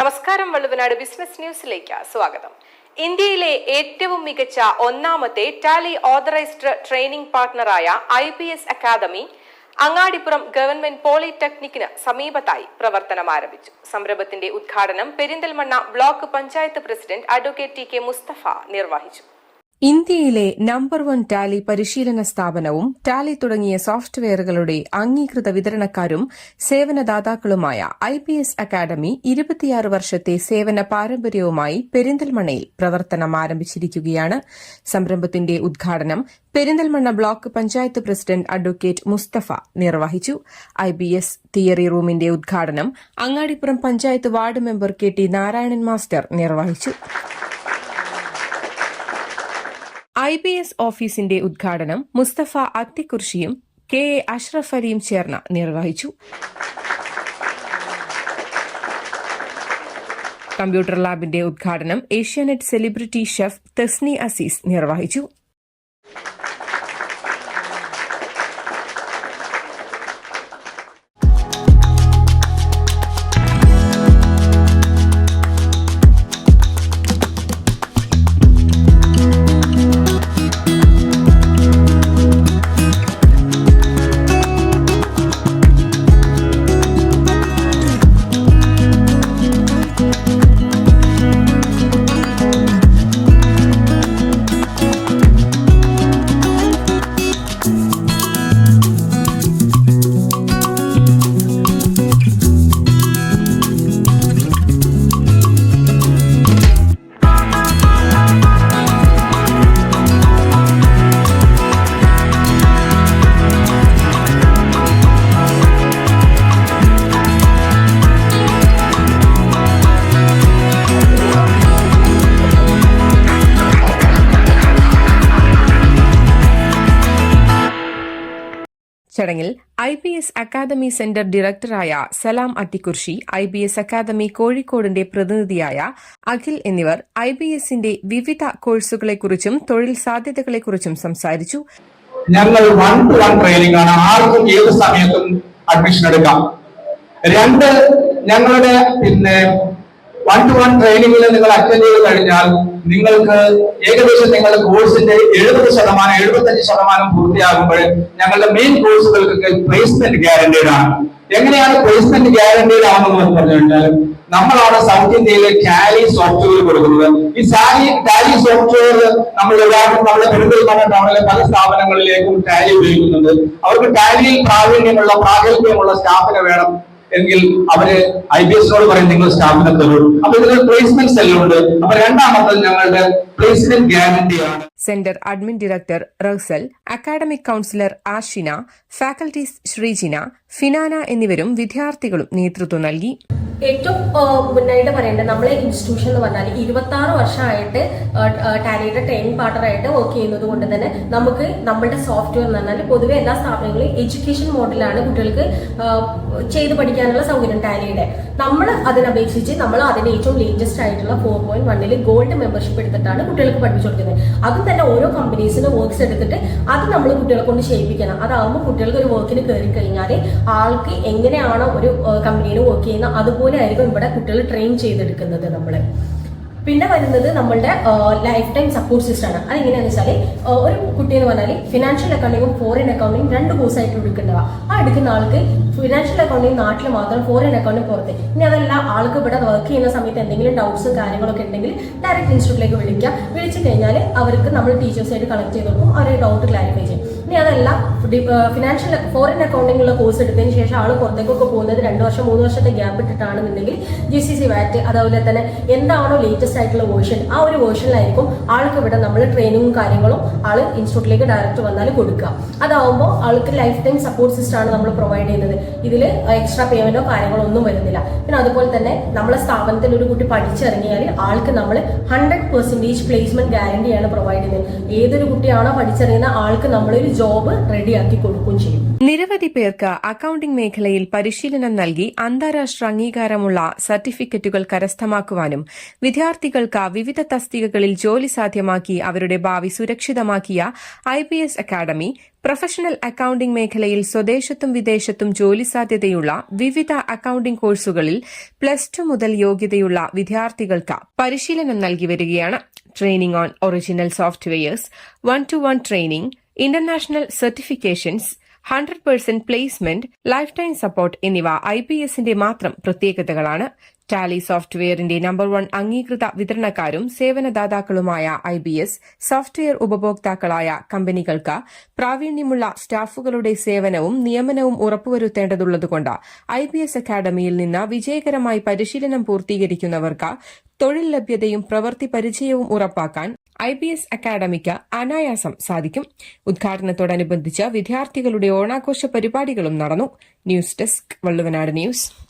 നമസ്കാരം വള്ളുവനാട് ബിസിനസ് ന്യൂസിലേക്ക് സ്വാഗതം. ഇന്ത്യയിലെ ഏറ്റവും മികച്ച ഒന്നാമത്തെ Tally authorised training പാർട്ണറായ I P S academy Angadippuram government പോളിടെക്നിക്കിന് സമീപത്തായി പ്രവർത്തനം ആരംഭിച്ചു. സംരംഭത്തിന്റെ ഉദ്ഘാടനം Perinthalmanna block panchayat president advocate T K Mustafa നിർവഹിച്ചു. ഇന്ത്യയിലെ നമ്പർ വൺ ടാലി പരിശീലന സ്ഥാപനവും ടാലി തുടങ്ങിയ സോഫ്റ്റ്വെയറുകളുടെ അംഗീകൃത വിതരണക്കാരും സേവനദാതാക്കളുമായ ഐ പി എസ് അക്കാദമി ഇരുപത്തിയാറ് വർഷത്തെ സേവന പാരമ്പര്യവുമായി പെരിന്തൽമണ്ണയിൽ പ്രവർത്തനം ആരംഭിച്ചിരിക്കുകയാണ്. സംരംഭത്തിന്റെ ഉദ്ഘാടനം Perinthalmanna block panchayat president advocate Mustafa നിർവഹിച്ചു. ഐ ബി എസ് തിയറി റൂമിന്റെ ഉദ്ഘാടനം Angadippuram panchayat ward member K T Narayanan master നിർവഹിച്ചു. ഐ ബി എസ് ഓഫീസിന്റെ ഉദ്ഘാടനം മുസ്തഫ അത്തിക്കുർഷിയും കെ എ അഷ്റഫ് അലിയും ചേർന്ന് നിർവഹിച്ചു. കമ്പ്യൂട്ടർ ലാബിന്റെ ഉദ്ഘാടനം ഏഷ്യാനെറ്റ് സെലിബ്രിറ്റി ഷെഫ് തസ്നി അസീസ് നിർവഹിച്ചു. ചടങ്ങിൽ I B S academy centre ഡയറക്ടറായ Salam Athikkurshi I B S academy കോഴിക്കോടിന്റെ പ്രതിനിധിയായ അഖിൽ എന്നിവർ ഐ ബി എസിന്റെ വിവിധ കോഴ്സുകളെക്കുറിച്ചും തൊഴിൽ സാധ്യതകളെക്കുറിച്ചും സംസാരിച്ചു. ഞങ്ങൾ വൺ ടു വൺ ട്രെയിനിങ് ആണ്. ആർക്കും ഏത് സമയത്തും അഡ്മിഷൻ എടുക്കാം. രണ്ട് ഞങ്ങളുടെ പിന്നെ വൺ ടു വൺ ട്രെയിനിങ്ങിൽ നിങ്ങൾ അറ്റൻഡ് ചെയ്ത് കഴിഞ്ഞാൽ നിങ്ങൾക്ക് ഏകദേശം നിങ്ങളുടെ കോഴ്സിന്റെ എഴുപത് ശതമാനം എഴുപത്തഞ്ച് ശതമാനം പൂർത്തിയാകുമ്പോൾ ഞങ്ങളുടെ മെയിൻ കോഴ്സുകൾക്കൊക്കെ പ്ലേസ്മെന്റ് ഗ്യാരണ്ടീഡ് ആണ്. എങ്ങനെയാണ് പ്ലേസ്മെന്റ് ഗ്യാരണ്ടീഡ് ആവുന്നത് പറഞ്ഞുകഴിഞ്ഞാൽ നമ്മളാണ് സൗത്ത് ഇന്ത്യയിലെ ടാലി സോഫ്റ്റ്വെയർ കൊടുക്കുന്നത്. ഈ സാലി ടാലി സോഫ്റ്റ്വെയർ നമ്മൾ ഉദാഹരണം നമ്മുടെ പെരുന്തൽമണ്ണ ടൗണിലെ പല സ്ഥാപനങ്ങളിലേക്കും ടാലി ഉപയോഗിക്കുന്നുണ്ട്. അവർക്ക് ടാലിയിൽ പ്രാവീണ്യമുള്ള പ്രാഗൽഭ്യമുള്ള സ്റ്റാഫിനെ വേണം എങ്കിൽ അവർ ഐ ബി എസിനോട് പറയും നിങ്ങൾ സ്റ്റാഫിനെ തരൂ. അപ്പൊ ഇതിൽ പ്ലേസ്മെന്റ് സെല്ലുണ്ട് അപ്പൊ രണ്ടാമത്തത് ഞങ്ങളുടെ പ്ലേസ്മെന്റ് ഗ്യാരണ്ടി ആണ്. Centre admin director Rausal academic counsellor Ashina faculties Sreejina ഫിനാന എന്നിവരും വിദ്യാർത്ഥികളും നേതൃത്വം നൽകി. ഏറ്റവും മുന്നായിട്ട് പറയേണ്ടത് നമ്മളെ ഇൻസ്റ്റിറ്റ്യൂഷൻ എന്ന് പറഞ്ഞാൽ ഇരുപത്തി ആറ് വർഷമായിട്ട് ടാലിയുടെ ട്രെയിനിങ് പാർട്ണറായിട്ട് വർക്ക് ചെയ്യുന്നത് കൊണ്ട് തന്നെ നമുക്ക് നമ്മളുടെ സോഫ്റ്റ്വെയർ എന്ന് പറഞ്ഞാൽ പൊതുവെ എല്ലാ സ്ഥാപനങ്ങളും എഡ്യൂക്കേഷൻ മോഡലാണ് കുട്ടികൾക്ക് ചെയ്ത് പഠിക്കാനുള്ള സൗകര്യം ടാലിയുടെ. നമ്മൾ അതിനപേക്ഷിച്ച് നമ്മൾ അതിന്റെ ഏറ്റവും ലേറ്റസ്റ്റ് ആയിട്ടുള്ള ഫോർ പോയിന്റ് വണ്ണിൽ ഗോൾഡ് മെമ്പർഷിപ്പ് എടുത്തിട്ടാണ് കുട്ടികൾക്ക് പഠിപ്പിച്ചു കൊടുക്കുന്നത്. അതും തന്നെ ഓരോ കമ്പനീസിന് വർക്ക്സ് എടുത്തിട്ട് അത് നമ്മൾ കുട്ടികളെ കൊണ്ട് ചെയ്യിപ്പിക്കണം. അതാകുമ്പോൾ കുട്ടികൾക്ക് ഒരു വർക്കിന് കയറി കഴിഞ്ഞാൽ ആൾക്ക് എങ്ങനെയാണോ ഒരു കമ്പനിയിൽ വർക്ക് ചെയ്യുന്നത് അതുപോലെ ആയിരിക്കും ഇവിടെ കുട്ടികൾ ട്രെയിൻ ചെയ്തെടുക്കുന്നത് നമ്മൾ പിന്നെ വരുന്നത് നമ്മളുടെ ലൈഫ് ടൈം സപ്പോർട്ട് സിസ്റ്റം ആണ്. അതെങ്ങനെയാണെന്ന് വെച്ചാൽ ഒരു കുട്ടി എന്ന് പറഞ്ഞാൽ ഫിനാൻഷ്യൽ അക്കൗണ്ടിങ്ങും ഫോറിൻ അക്കൗണ്ടിങ്ങും രണ്ട് കോഴ്സായിട്ട് എടുക്കേണ്ടവ ആ എടുക്കുന്ന ആൾക്ക് ഫിനാൻഷ്യൽ അക്കൗണ്ടിങ് നാട്ടിൽ മാത്രം ഫോറിൻ അക്കൗണ്ടിങ് പുറത്ത്. ഇനി അതെല്ലാം ആൾക്ക് ഇവിടെ വർക്ക് ചെയ്യുന്ന സമയത്ത് എന്തെങ്കിലും ഡൗട്ട്സും കാര്യങ്ങളൊക്കെ ഉണ്ടെങ്കിൽ ഡയറക്റ്റ് ഇൻസ്റ്റിറ്റ്യൂട്ടിലേക്ക് വിളിക്കുക. വിളിച്ചു കഴിഞ്ഞാൽ അവർക്ക് നമ്മൾ ടീച്ചേഴ്സായിട്ട് കളക്ട് ചെയ്ത് കൊടുക്കും അവരെ ഡൗട്ട് ക്ലാരിഫൈ ചെയ്യും. ഇനി അതല്ല ഫിനാൻഷ്യൽ ഫോറിൻ അക്കൗണ്ടിങ്ങുള്ള കോഴ്സ് എടുത്തതിന് ശേഷം ആൾ പുറത്തേക്കൊക്കെ പോകുന്നത് രണ്ട് വർഷം മൂന്ന് വർഷത്തെ ഗ്യാപ്പ് ഇട്ടിട്ടാണെന്നുണ്ടെങ്കിൽ ജി സി സി വാറ്റ് അതുപോലെ തന്നെ എന്താണോ ലേറ്റസ്റ്റ് ആയിട്ടുള്ള വേർഷൻ ആ ഒരു വേർഷനിലായിരിക്കും ആൾക്ക് ഇവിടെ നമ്മൾ ട്രെയിനിങ്ങും കാര്യങ്ങളും ആൾ ഇൻസ്റ്റിറ്റ്യൂട്ടിലേക്ക് ഡയറക്റ്റ് വന്നാൽ കൊടുക്കുക. അതാവുമ്പോൾ ആൾക്ക് ലൈഫ് ടൈം സപ്പോർട്ട് സിസ്റ്റം ആണ് നമ്മൾ പ്രൊവൈഡ് ചെയ്യുന്നത്. ഇതിൽ എക്സ്ട്രാ പേയ്മെന്റോ കാര്യങ്ങളോ ഒന്നും വരുന്നില്ല. പിന്നെ അതുപോലെ തന്നെ നമ്മളെ സ്ഥാപനത്തിൽ ഒരു കുട്ടി പഠിച്ചിറങ്ങിയാൽ ആൾക്ക് നമ്മൾ ഹൺഡ്രഡ് പെർസെന്റേജ് പ്ലേസ്മെന്റ് ഗ്യാരണ്ടിയാണ് പ്രൊവൈഡ് ചെയ്യുന്നത്. ഏതൊരു കുട്ടിയാണോ പഠിച്ചിറങ്ങുന്ന ആൾക്ക് നമ്മളൊരു ജോബ് റെഡിയാക്കി കൊടുക്കുകയും ചെയ്യും. നിരവധി പേർക്ക് അക്കൌണ്ടിംഗ് മേഖലയിൽ പരിശീലനം നൽകി അന്താരാഷ്ട്ര അംഗീകാരമുള്ള സർട്ടിഫിക്കറ്റുകൾ കരസ്ഥമാക്കുവാനും വിദ്യാർത്ഥികൾക്ക് വിവിധ തസ്തികകളിൽ ജോലി സാധ്യമാക്കി അവരുടെ ഭാവി സുരക്ഷിതമാക്കിയ I P S academy professional accounting മേഖലയിൽ സ്വദേശത്തും വിദേശത്തും ജോലി സാധ്യതയുള്ള വിവിധ അക്കൌണ്ടിംഗ് കോഴ്സുകളിൽ പ്ലസ് ടു മുതൽ യോഗ്യതയുള്ള വിദ്യാർത്ഥികൾക്ക് പരിശീലനം നൽകി വരികയാണ്. Training on original softwares one to one training international certifications hundred percent placement life time support എന്നിവ ഐ പി എസിന്റെ മാത്രം പ്രത്യേകതകളാണ്. ടാലി സോഫ്റ്റ്വെയറിന്റെ നമ്പർ വൺ അംഗീകൃത വിതരണക്കാരും സേവനദാതാക്കളുമായ ഐ ബി എസ് സോഫ്റ്റ്വെയർ ഉപഭോക്താക്കളായ കമ്പനികൾക്ക് പ്രാവീണ്യമുള്ള സ്റ്റാഫുകളുടെ സേവനവും നിയമനവും ഉറപ്പുവരുത്തേണ്ടതുള്ളതുകൊണ്ട് ഐ ബി എസ് അക്കാദമിയിൽ നിന്ന് വിജയകരമായി പരിശീലനം പൂർത്തീകരിക്കുന്നവർക്ക് തൊഴിൽ ലഭ്യതയും പ്രവൃത്തി പരിചയവും ഉറപ്പാക്കാൻ ഐ ബി എസ് അക്കാഡമിക്ക് അനായാസം സാധിക്കും. ഉദ്ഘാടനത്തോടനുബന്ധിച്ച് വിദ്യാർത്ഥികളുടെ ഓണാഘോഷ പരിപാടികളും നടന്നു. News desk Valluvanad news.